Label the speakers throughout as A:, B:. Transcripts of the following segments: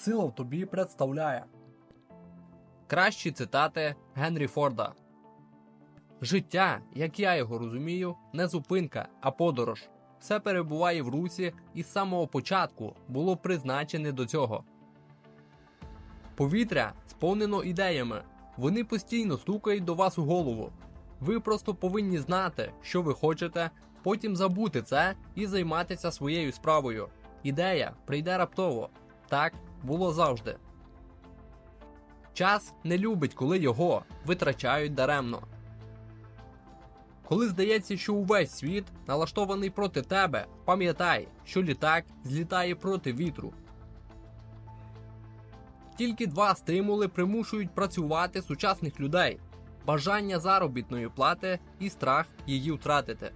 A: сила тобі представляє.
B: Кращі цитати Генрі Форда. Життя, як я його розумію, не зупинка, а подорож. Все перебуває в русі і з самого початку було призначене до цього. Повітря сповнено ідеями. Вони постійно стукають до вас у голову. Ви просто повинні знати, що ви хочете, потім забути це і займатися своєю справою. Ідея прийде раптово. Так було завжди. Час не любить, коли його витрачають даремно. Коли здається, що увесь світ налаштований проти тебе, пам'ятай, що літак злітає проти вітру. Тільки два стимули примушують працювати сучасних людей: бажання заробітної плати і страх її втратити.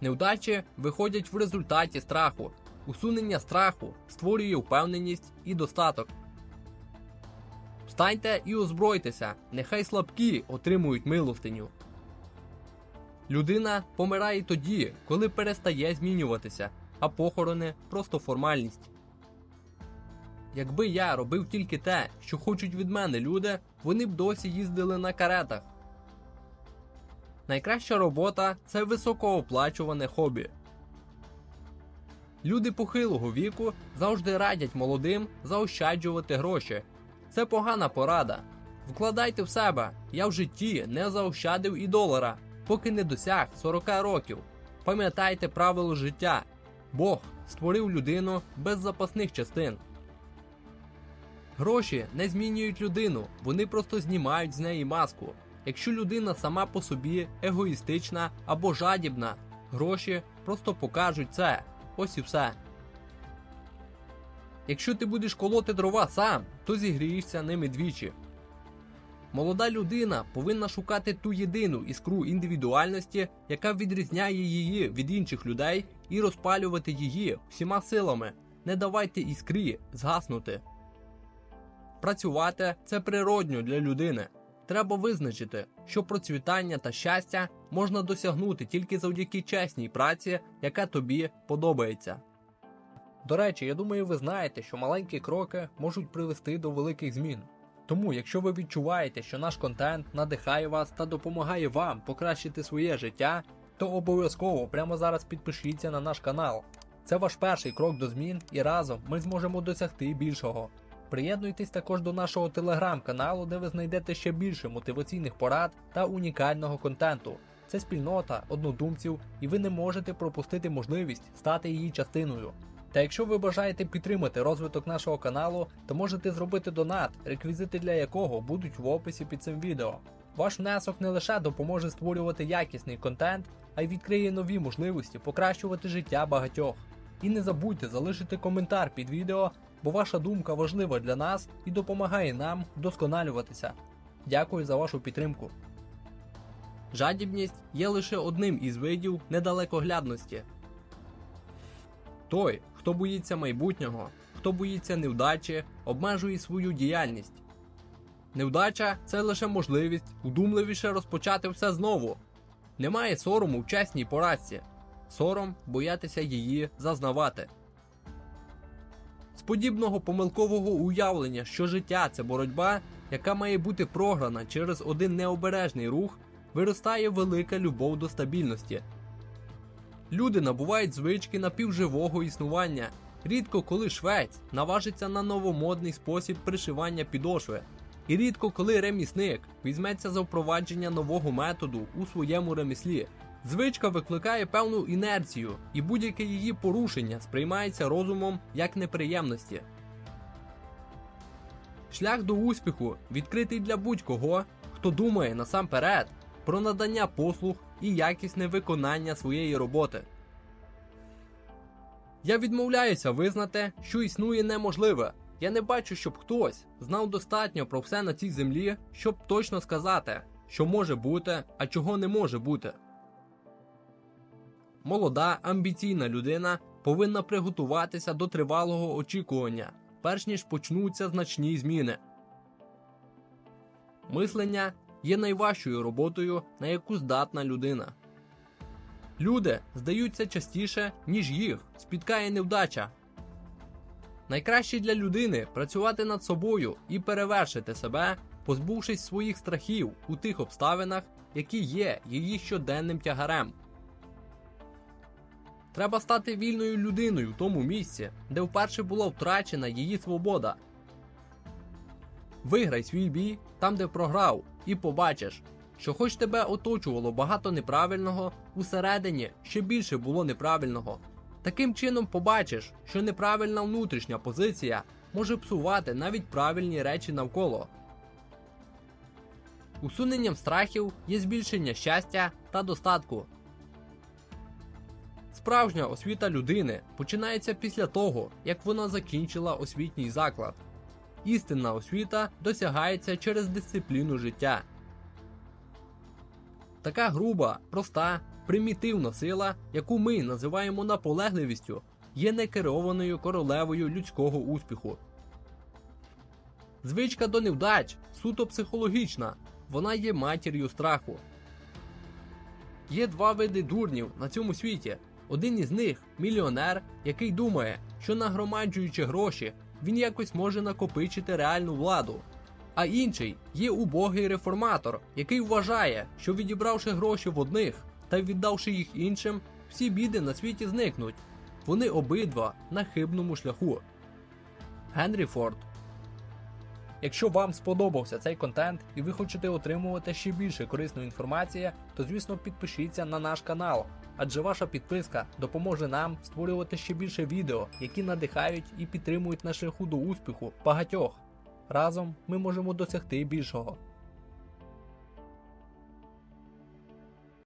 B: Невдачі виходять в результаті страху. Усунення страху створює впевненість і достаток. Встаньте і озбройтеся, нехай слабкі отримують милостиню. Людина помирає тоді, коли перестає змінюватися, а похорони просто формальність. Якби я робив тільки те, що хочуть від мене люди, вони б досі їздили на каретах. Найкраща робота це високооплачуване хобі. Люди похилого віку завжди радять молодим заощаджувати гроші. Це погана порада. Вкладайте в себе. Я в житті не заощадив і долара, поки не досяг 40 років. Пам'ятайте правило життя. Бог створив людину без запасних частин. Гроші не змінюють людину, вони просто знімають з неї маску. Якщо людина сама по собі егоїстична або жадібна, гроші просто покажуть це. Ось і все. Якщо ти будеш колоти дрова сам, то зігрієшся ними двічі. Молода людина повинна шукати ту єдину іскру індивідуальності, яка відрізняє її від інших людей, і розпалювати її всіма силами. Не давайте іскрі згаснути. Працювати це природньо для людини. Треба визначити, що процвітання та щастя можна досягнути тільки завдяки чесній праці, яка тобі подобається. До речі, я думаю, ви знаєте, що маленькі кроки можуть привести до великих змін. Тому, якщо ви відчуваєте, що наш контент надихає вас та допомагає вам покращити своє життя, то обов'язково прямо зараз підпишіться на наш канал. Це ваш перший крок до змін, і разом ми зможемо досягти більшого. Приєднуйтесь також до нашого телеграм-каналу, де ви знайдете ще більше мотиваційних порад та унікального контенту. Це спільнота однодумців, і ви не можете пропустити можливість стати її частиною. Та якщо ви бажаєте підтримати розвиток нашого каналу, то можете зробити донат, реквізити для якого будуть в описі під цим відео. Ваш внесок не лише допоможе створювати якісний контент, а й відкриє нові можливості покращувати життя багатьох. І не забудьте залишити коментар під відео, бо ваша думка важлива для нас і допомагає нам вдосконалюватися. Дякую за вашу підтримку. Жадібність є лише одним із видів недалекоглядності. Той, хто боїться майбутнього, хто боїться невдачі, обмежує свою діяльність. Невдача це лише можливість удумливіше розпочати все знову. Немає сорому в чесній поразці, сором боятися її зазнавати. З подібного помилкового уявлення, що життя це боротьба, яка має бути програна через один необережний рух, виростає велика любов до стабільності. Люди набувають звички напівживого існування. Рідко коли швець наважиться на новомодний спосіб пришивання підошви. І рідко коли ремісник візьметься за впровадження нового методу у своєму реміслі. Звичка викликає певну інерцію, і будь-яке її порушення сприймається розумом як неприємності. Шлях до успіху відкритий для будь-кого, хто думає насамперед про надання послуг і якісне виконання своєї роботи. Я відмовляюся визнати, що існує неможливе. Я не бачу, щоб хтось знав достатньо про все на цій землі, щоб точно сказати, що може бути, а чого не може бути. Молода, амбіційна людина повинна приготуватися до тривалого очікування, перш ніж почнуться значні зміни. Мислення є найважчою роботою, на яку здатна людина. Люди здаються частіше, ніж їх спіткає невдача. Найкраще для людини працювати над собою і перевершити себе, позбувшись своїх страхів у тих обставинах, які є її щоденним тягарем. Треба стати вільною людиною в тому місці, де вперше була втрачена її свобода. Виграй свій бій там, де програв, і побачиш, що хоч тебе оточувало багато неправильного, усередині ще більше було неправильного. Таким чином побачиш, що неправильна внутрішня позиція може псувати навіть правильні речі навколо. Усуненням страхів є збільшення щастя та достатку. Справжня освіта людини починається після того, як вона закінчила освітній заклад. Істинна освіта досягається через дисципліну життя. Така груба, проста, примітивна сила, яку ми називаємо наполегливістю, є некерованою королевою людського успіху. Звичка до невдач суто психологічна, вона є матір'ю страху. Є два види дурнів на цьому світі. Один із них мільйонер, який думає, що нагромаджуючи гроші, він якось може накопичити реальну владу. А інший є убогий реформатор, який вважає, що відібравши гроші в одних та віддавши їх іншим, всі біди на світі зникнуть. Вони обидва на хибному шляху. Генрі Форд
A: Якщо вам сподобався цей контент і ви хочете отримувати ще більше корисної інформації, то звісно підпишіться на наш канал, адже ваша підписка допоможе нам створювати ще більше відео, які надихають і підтримують на шляху до успіху багатьох. Разом ми можемо досягти більшого.